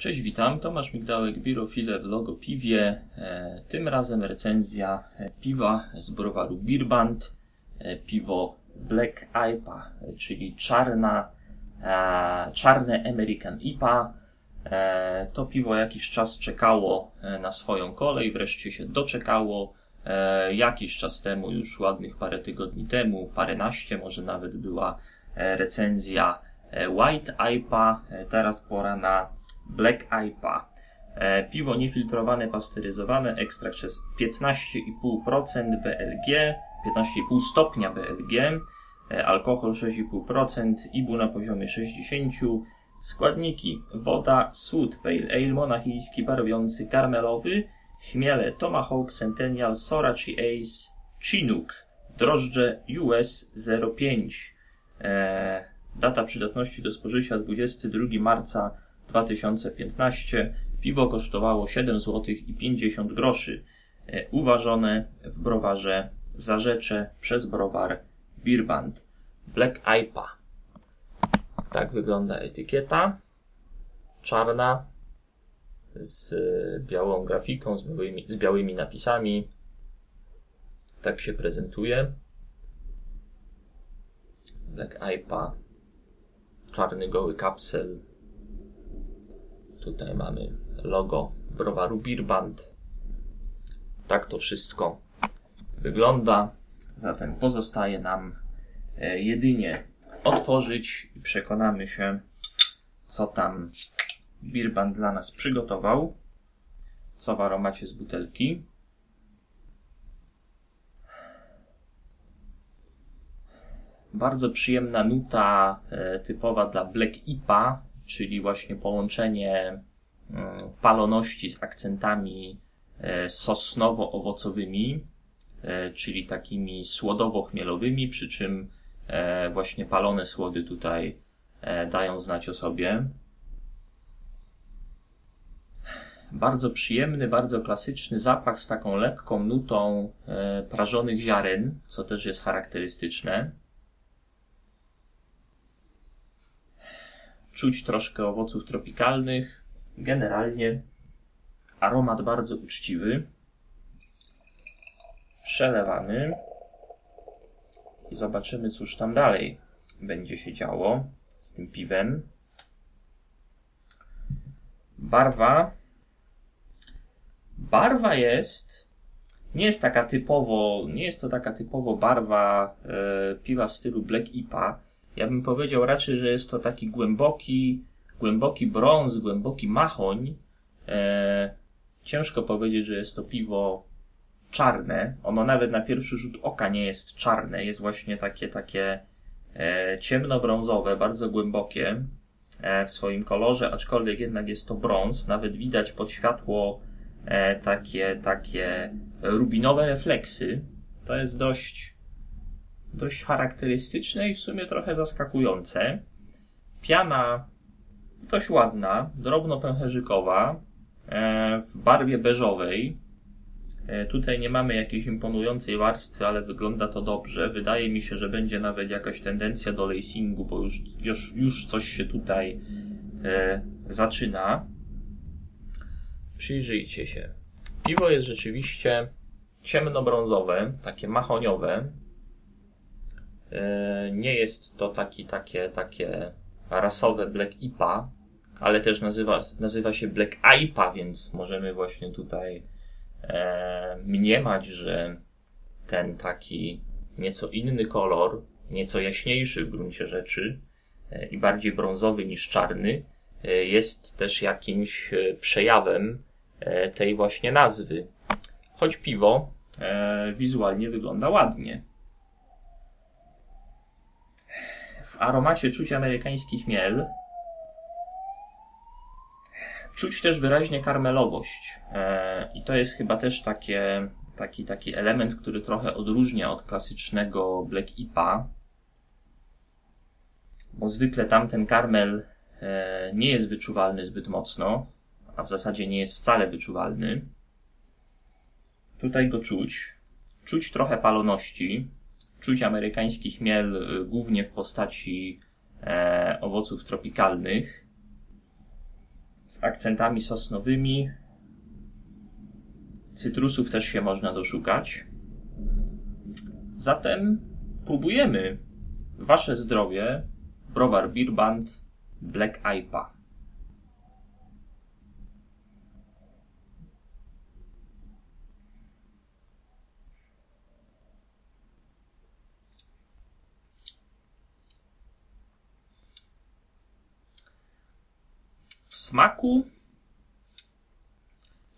Cześć, witam. Tomasz Migdałek, Birofile w Logo Piwie. E, tym razem recenzja e, piwa z browaru Birband. E, piwo Black IPA, czyli czarna, czarne American IPA. To piwo jakiś czas czekało na swoją kolej, wreszcie się doczekało. Jakiś czas temu, już ładnych parę tygodni temu, paręnaście może nawet była recenzja White IPA. Teraz pora na Black IPA. E, piwo niefiltrowane, pasteryzowane, ekstrakt przez 15,5% BLG, 15,5 stopnia BLG, e, alkohol 6,5%, IBU na poziomie 60, składniki woda, sód pale ale, monachijski barwiący karmelowy, chmiele Tomahawk, Centennial, Sorachi Ace, Chinook, drożdże US 05. E, data przydatności do spożycia 22 marca 2015. Piwo kosztowało 7 zł i 50 groszy. E, Uważone w browarze Zarzecze przez browar Birband. Black IPA. Tak wygląda etykieta. Czarna z e, białą grafiką, z białymi, z białymi napisami. Tak się prezentuje. Black IPA. Czarny goły kapsel. Tutaj mamy logo browaru Birband. Tak to wszystko wygląda. Zatem pozostaje nam e, jedynie otworzyć i przekonamy się, co tam Birband dla nas przygotował. Co w aromacie z butelki. Bardzo przyjemna nuta e, typowa dla Black IPA, czyli właśnie połączenie mm, paloności z akcentami e, sosnowo-owocowymi, e, czyli takimi słodowo-chmielowymi, przy czym e, właśnie palone słody tutaj e, dają znać o sobie. Bardzo przyjemny, bardzo klasyczny zapach z taką lekką nutą e, prażonych ziaren, co też jest charakterystyczne. Czuć troszkę owoców tropikalnych. Generalnie aromat bardzo uczciwy. Przelewany. I zobaczymy, cóż tam dalej będzie się działo z tym piwem. Barwa. Barwa jest. Nie jest taka typowo, nie jest to taka typowo barwa e, piwa w stylu Black IPA. Ja bym powiedział raczej, że jest to taki głęboki, głęboki brąz, głęboki machoń. E, ciężko powiedzieć, że jest to piwo czarne. Ono nawet na pierwszy rzut oka nie jest czarne, jest właśnie takie, takie e, ciemnobrązowe, bardzo głębokie e, w swoim kolorze, aczkolwiek jednak jest to brąz. Nawet widać pod światło e, takie, takie rubinowe refleksy. To jest dość, dość charakterystyczne i w sumie trochę zaskakujące. Piana dość ładna, drobno pęcherzykowa, e, w barwie beżowej. E, Tutaj nie mamy jakiejś imponującej warstwy, ale wygląda to dobrze. Wydaje mi się, że będzie nawet jakaś tendencja do lacingu, bo już, już, już coś się tutaj e, zaczyna. Przyjrzyjcie się. Piwo jest rzeczywiście ciemnobrązowe, takie mahoniowe. E, nie jest to taki, takie, takie rasowe Black IPA, ale też nazywa, nazywa się Black IPA, więc możemy właśnie tutaj e, mniemać, że ten taki nieco inny kolor, nieco jaśniejszy w gruncie rzeczy e, i bardziej brązowy niż czarny, e, jest też jakimś e, przejawem e, tej właśnie nazwy. Choć piwo e, wizualnie wygląda ładnie. W aromacie czuć amerykański chmiel, Czuć też wyraźnie karmelowość. E, I to jest chyba też takie, taki, taki element, który trochę odróżnia od klasycznego Black IPA. Bo zwykle tamten karmel e, nie jest wyczuwalny zbyt mocno, a w zasadzie nie jest wcale wyczuwalny. Tutaj go czuć. Czuć trochę paloności. Czuć amerykański chmiel e, głównie w postaci e, owoców tropikalnych z akcentami sosnowymi. Cytrusów też się można doszukać. Zatem próbujemy Wasze zdrowie browar Birband Black IPA. W smaku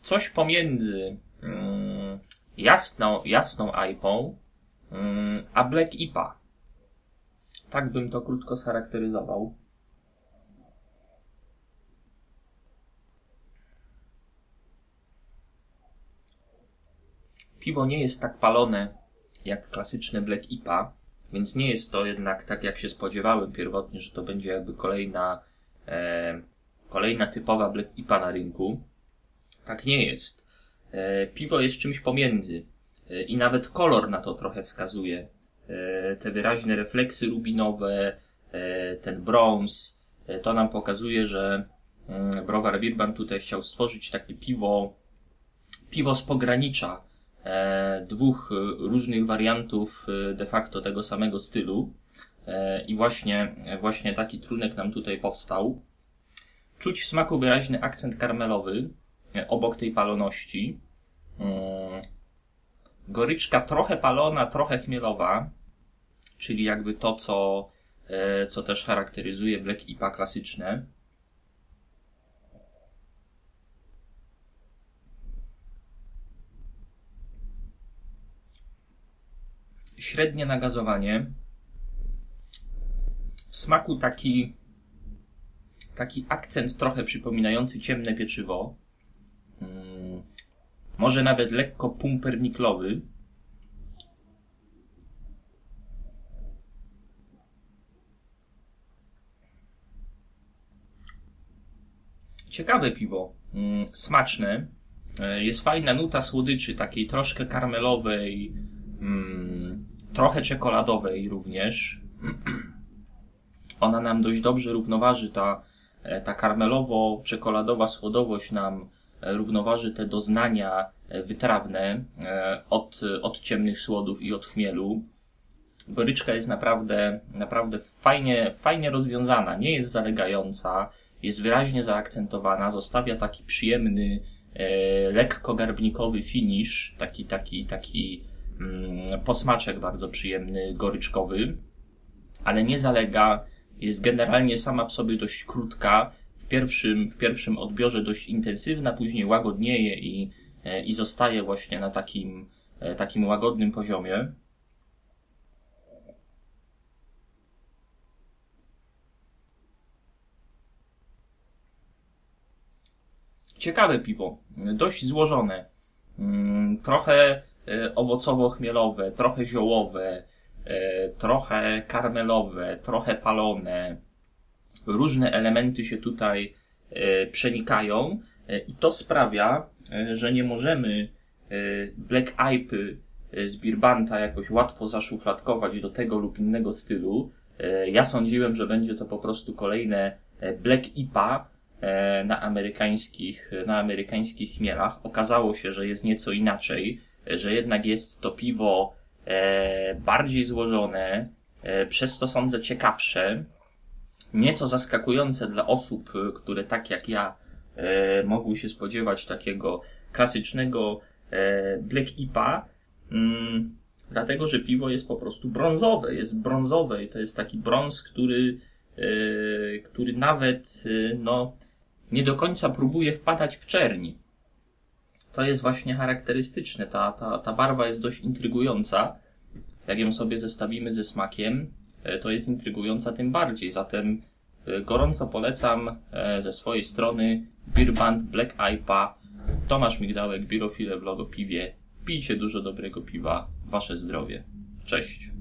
coś pomiędzy mm, jasną, jasną IPą mm, a Black IPA. Tak bym to krótko scharakteryzował. Piwo nie jest tak palone jak klasyczne Black IPA, więc nie jest to jednak tak jak się spodziewałem pierwotnie, że to będzie jakby kolejna e, kolejna typowa Black IPA na rynku. Tak nie jest. E, piwo jest czymś pomiędzy e, i nawet kolor na to trochę wskazuje. E, te wyraźne refleksy rubinowe, ten brąz, to nam pokazuje, że mm, browar Birban tutaj chciał stworzyć takie piwo, piwo z pogranicza dwóch różnych wariantów de facto tego samego stylu. I właśnie, właśnie taki trunek nam tutaj powstał. Czuć w smaku wyraźny akcent karmelowy e, obok tej paloności. Mm. Goryczka trochę palona, trochę chmielowa, czyli jakby to, co, e, co też charakteryzuje Black IPA klasyczne. Średnie nagazowanie. W smaku taki taki akcent trochę przypominający ciemne pieczywo. Mm, może nawet lekko pumperniklowy. Ciekawe piwo, mm, smaczne. E, Jest fajna nuta słodyczy, takiej troszkę karmelowej, mm, trochę czekoladowej również. Ona nam dość dobrze równoważy ta ta karmelowo-czekoladowa słodowość nam e, równoważy te doznania e, wytrawne od, od ciemnych słodów i od chmielu. Goryczka jest naprawdę, naprawdę fajnie, fajnie rozwiązana, nie jest zalegająca, jest wyraźnie zaakcentowana, zostawia taki przyjemny, lekko garbnikowy finish, taki, taki, taki mm, posmaczek bardzo przyjemny, goryczkowy, ale nie zalega, jest generalnie sama w sobie dość krótka, w pierwszym, w pierwszym odbiorze dość intensywna, później łagodnieje i, e, i zostaje właśnie na takim, e, takim łagodnym poziomie. Ciekawe piwo, dość złożone, mm, trochę e, owocowo-chmielowe, trochę ziołowe, trochę karmelowe, trochę palone. Różne elementy się tutaj e, przenikają e, i to sprawia, że nie możemy Black Ipy z Birbanta jakoś łatwo zaszufladkować do tego lub innego stylu. Ja sądziłem, że będzie to po prostu kolejne Black IPA na amerykańskich, na amerykańskich chmielach. Okazało się, że jest nieco inaczej, że jednak jest to piwo e, bardziej złożone, e, przez to sądzę ciekawsze, nieco zaskakujące dla osób, e, które tak jak ja e, mogły się spodziewać takiego klasycznego e, Black IPA, mm, dlatego że piwo jest po prostu brązowe, jest brązowe i to jest taki brąz, który, e, który nawet e, no, nie do końca próbuje wpadać w czerni to jest właśnie charakterystyczne. Ta, ta, ta barwa jest dość intrygująca. Jak ją sobie zestawimy ze smakiem, e, to jest intrygująca tym bardziej. Zatem e, gorąco polecam e, ze swojej strony Beerband Black IPA. Tomasz Migdałek, Birofile w Logo Piwie. Pijcie dużo dobrego piwa. Wasze zdrowie. Cześć.